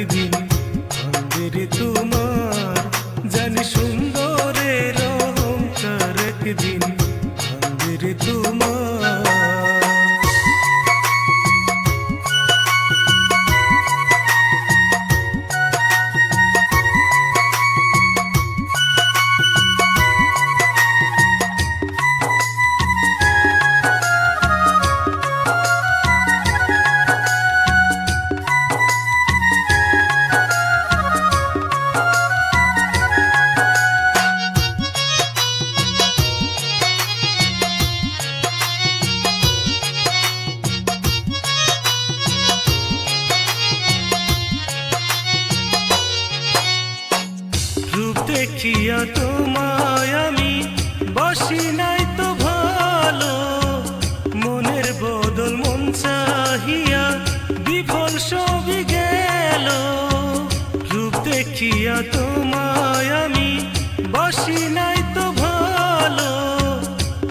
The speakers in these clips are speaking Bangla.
every day. দেখিয়া তোমায় আমি বসি নাই তো ভালো। মনের বদল মন চাহিয়া বিফল সবই গেল। রূপ দেখিয়া তোমায় আমি বসি নাই তো ভালো।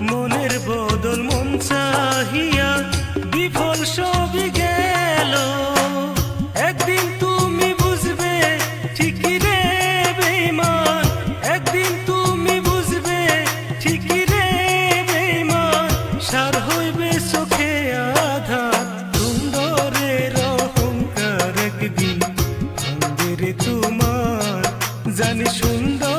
মনের বদল মন চাহিয়া বিফল সবই জানি সুন্দর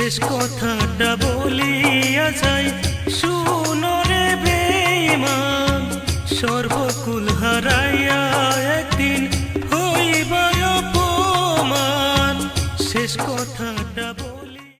শেষ কথাটা বলিয়া যাই। শুনরে বেমা সর্বকুল হারায়